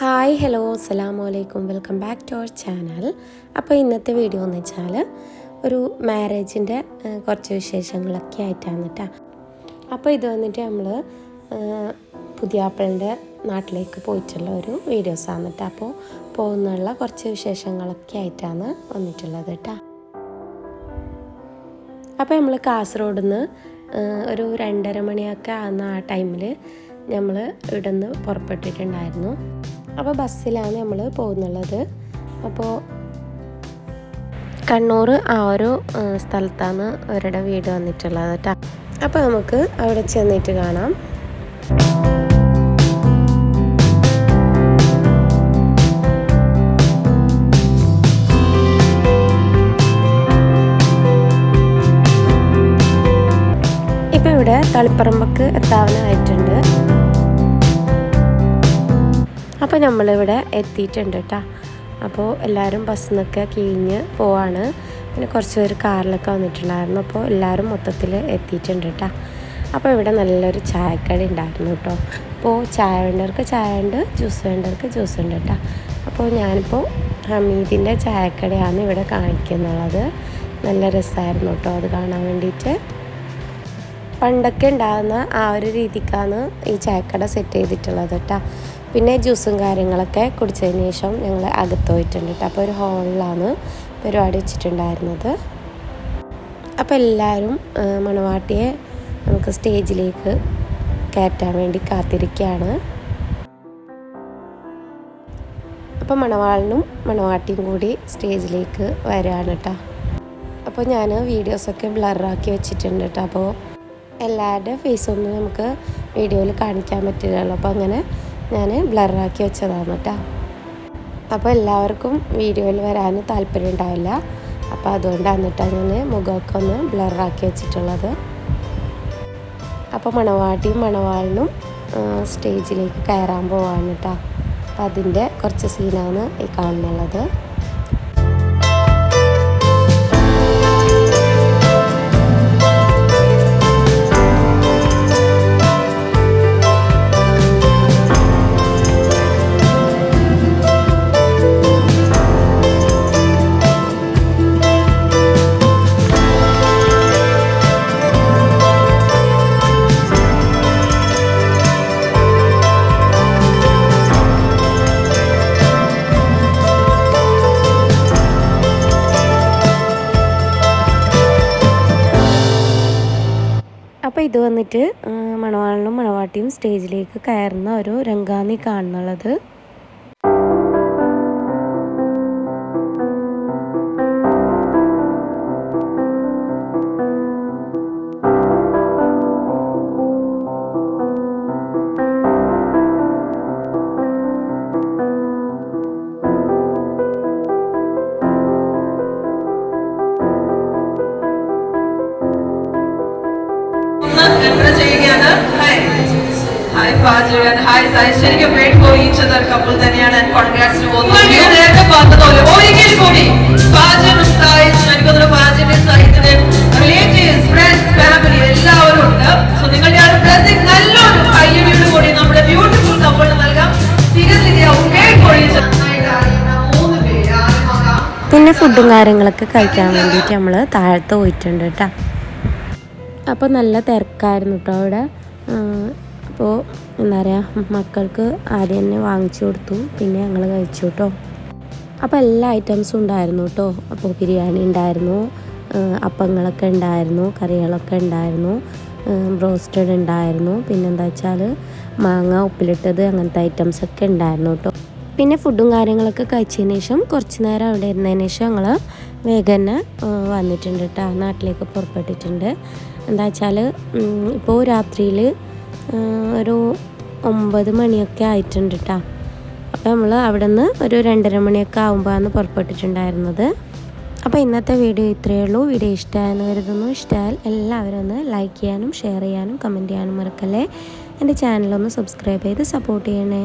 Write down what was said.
Hi hello അസ്സലാമു അലൈക്കും welcome back to our channel. അപ്പോൾ ഇന്നത്തെ വീഡിയോ എന്ന് വെച്ചാൽ ഒരു മാരേജിന്റെ കുറച്ച് വിശേഷങ്ങളൊക്കെ ആയിട്ടാണ് കേട്ടോ. അപ്പോൾ ഇത് വന്നിട്ട് നമ്മൾ പുതിയാപ്പിളിന്റെ നാട്ടിലേക്ക് പോയിട്ടുള്ള ഒരു വീഡിയോസാണ് കേട്ടോ. അപ്പോൾ പോകുന്നുള്ള കുറച്ച് വിശേഷങ്ങളൊക്കെ ആയിട്ടാണ് വന്നിട്ടുള്ളത് കേട്ടോ. അപ്പോൾ നമ്മൾ കാസർഗോഡ് നിന്ന് ഒരു രണ്ടര മണിയൊക്കെ ആകുന്ന ആ ടൈമിൽ നമ്മൾ ഇവിടെ നിന്ന് പുറപ്പെട്ടിട്ടുണ്ടായിരുന്നു. അപ്പോൾ ബസ്സിലാണ് നമ്മൾ പോകുന്നുള്ളത്. അപ്പോൾ കണ്ണൂർ ആ ഒരു സ്ഥലത്താണ് അവരുടെ വീട് വന്നിട്ടുള്ളത് കേട്ടോ അപ്പോൾ നമുക്ക് അവിടെ ചെന്നിട്ട് കാണാം. ഇവിടെ തളിപ്പറമ്പക്ക് എത്താവാനായിട്ടുണ്ട് അപ്പോൾ നമ്മളിവിടെ എത്തിയിട്ടുണ്ട് കേട്ടോ അപ്പോൾ എല്ലാവരും ബസ്സിൽ നിന്നൊക്കെ കിഴിഞ്ഞ് പോവാണ്. പിന്നെ കുറച്ച് പേര് കാറിലൊക്കെ വന്നിട്ടുണ്ടായിരുന്നു. അപ്പോൾ എല്ലാവരും മൊത്തത്തിൽ എത്തിയിട്ടുണ്ട് കേട്ടോ അപ്പോൾ ഇവിടെ നല്ലൊരു ചായക്കട ഉണ്ടായിരുന്നു കേട്ടോ അപ്പോൾ ചായ വേണ്ടവർക്ക് ചായ ഉണ്ട് ജ്യൂസ് വേണ്ടവർക്ക് ജ്യൂസ് ഉണ്ട് കേട്ടോ അപ്പോൾ ഞാനിപ്പോൾ ഹമീദിന്റെ ചായക്കടയാണ് ഇവിടെ കാണിക്കുന്നുള്ളത്. നല്ല രസമായിരുന്നു കേട്ടോ അത് കാണാൻ വേണ്ടിയിട്ട്. പണ്ടൊക്കെ ഉണ്ടാകുന്ന ആ ഒരു രീതിക്കാണ് ഈ ചായക്കട സെറ്റ് ചെയ്തിട്ടുള്ളത് കേട്ടോ പിന്നെ ജ്യൂസും കാര്യങ്ങളൊക്കെ കുടിച്ചതിന് ശേഷം ഞങ്ങൾ അകത്ത് പോയിട്ടുണ്ട് കേട്ടോ അപ്പോൾ ഒരു ഹോളിലാണ് പരിപാടി വെച്ചിട്ടുണ്ടായിരുന്നത്. അപ്പോൾ എല്ലാവരും മണവാട്ടിയെ നമുക്ക് സ്റ്റേജിലേക്ക് കയറ്റാൻ വേണ്ടി കാത്തിരിക്കുകയാണ്. അപ്പോൾ മണവാളിനും മണവാട്ടിയും കൂടി സ്റ്റേജിലേക്ക് വരികയാണ് കേട്ടോ അപ്പോൾ ഞാൻ വീഡിയോസൊക്കെ ബ്ലറാക്കി വെച്ചിട്ടുണ്ട് കേട്ടോ അപ്പോൾ എല്ലാവരുടെ ഫേസൊന്നും നമുക്ക് വീഡിയോയിൽ കാണിക്കാൻ പറ്റില്ലല്ലോ. അപ്പോൾ അങ്ങനെ ഞാൻ ബ്ലറാക്കി വെച്ചതാണ് കേട്ടോ അപ്പോൾ എല്ലാവർക്കും വീഡിയോയിൽ വരാൻ താല്പര്യം ഉണ്ടാവില്ല. അപ്പോൾ അതുകൊണ്ടാണ് കേട്ടോ ഞാൻ മുഖമൊക്കെ ഒന്ന് ബ്ലറാക്കി വെച്ചിട്ടുള്ളത്. അപ്പോൾ മണവാട്ടിയും മണവാളിനും സ്റ്റേജിലേക്ക് കയറാൻ പോവാണ് കേട്ടോ അപ്പം അതിന്റെ കുറച്ച് സീനാണ് ഈ കാണുന്നുള്ളത്. ഇത് വന്നിട്ട് മണവാളനും മണവാട്ടിയും സ്റ്റേജിലേക്ക് കയറുന്ന ഒരു രംഗാന്നി കാണുന്നുള്ളത്. ഒന്ന് എൻട്രി ചെയ്യുകയാണ്. Hi hi Faju and hi Sai ശരിക്കും wait for each other couple തന്നെയാണ്. And congrats to both of you നേരത്തെ പറഞ്ഞതുപോലെ ഒരിക്കൽ കൂടി ഫാജർ സായി എനിക്കൊന്ന് ഫാജിന്റെ സാഹിത്യത്തിന്റെ റിലേറ്റീവ്സ് ഫ്രണ്ട്സ് ഫാമിലി എല്ലാവരും ഉണ്ട്. സോ നിങ്ങളുടെ ആ ബ്ലെസ്സിംഗ് നല്ലൊരു കയ്യടിയോട് കൂടി നമ്മുടെ ബ്യൂട്ടിഫുൾ കപ്പിളിന് നൽകാം. സീരിയസ്ലി ഗ്രേറ്റ് ഫോർ ഈച്ച് പിന്നെ ഫുഡും കാര്യങ്ങളൊക്കെ കഴിക്കാൻ വേണ്ടിയിട്ട് നമ്മൾ താഴത്ത് പോയിട്ടുണ്ട് കേട്ടോ. അപ്പോൾ നല്ല തിരക്കായിരുന്നു കേട്ടോ അവിടെ. അപ്പോൾ എന്താ പറയുക മക്കൾക്ക് ആദ്യം തന്നെ വാങ്ങിച്ചു കൊടുത്തു പിന്നെ ഞങ്ങൾ കഴിച്ചു കേട്ടോ. അപ്പോൾ എല്ലാ ഐറ്റംസും ഉണ്ടായിരുന്നു കേട്ടോ. അപ്പോൾ ബിരിയാണി ഉണ്ടായിരുന്നു അപ്പങ്ങളൊക്കെ ഉണ്ടായിരുന്നു കറികളൊക്കെ ഉണ്ടായിരുന്നു ബ്രോസ്റ്റഡ് ഉണ്ടായിരുന്നു. പിന്നെന്താ വെച്ചാൽ മാങ്ങ ഉപ്പിലിട്ടത് അങ്ങനത്തെ ഐറ്റംസ് ഒക്കെ ഉണ്ടായിരുന്നു കേട്ടോ. പിന്നെ ഫുഡും കാര്യങ്ങളൊക്കെ കഴിച്ചതിന് ശേഷം കുറച്ച് നേരം അവിടെ ഇരുന്നതിന് ശേഷം ഞങ്ങൾ വേഗം തന്നെ വന്നിട്ടുണ്ട് കേട്ടോ. നാട്ടിലേക്ക് പുറപ്പെട്ടിട്ടുണ്ട്. എന്താ വെച്ചാൽ ഇപ്പോൾ രാത്രിയിൽ ഒരു ഒമ്പത് മണിയൊക്കെ ആയിട്ടുണ്ട് കേട്ടോ അപ്പോൾ നമ്മൾ അവിടെ നിന്ന് ഒരു രണ്ടര മണിയൊക്കെ ആകുമ്പോഴാണ് പുറപ്പെട്ടിട്ടുണ്ടായിരുന്നത്. അപ്പോൾ ഇന്നത്തെ വീഡിയോ ഇത്രയേ ഉള്ളൂ. വീഡിയോ ഇഷ്ടമായെന്ന് കരുതുന്നു. ഇഷ്ടമായാൽ എല്ലാവരും ഒന്ന് ലൈക്ക് ചെയ്യാനും ഷെയർ ചെയ്യാനും കമന്റ് ചെയ്യാനും മറക്കല്ലേ. എന്റെ ചാനലൊന്ന് സബ്സ്ക്രൈബ് ചെയ്ത് സപ്പോർട്ട് ചെയ്യണേ.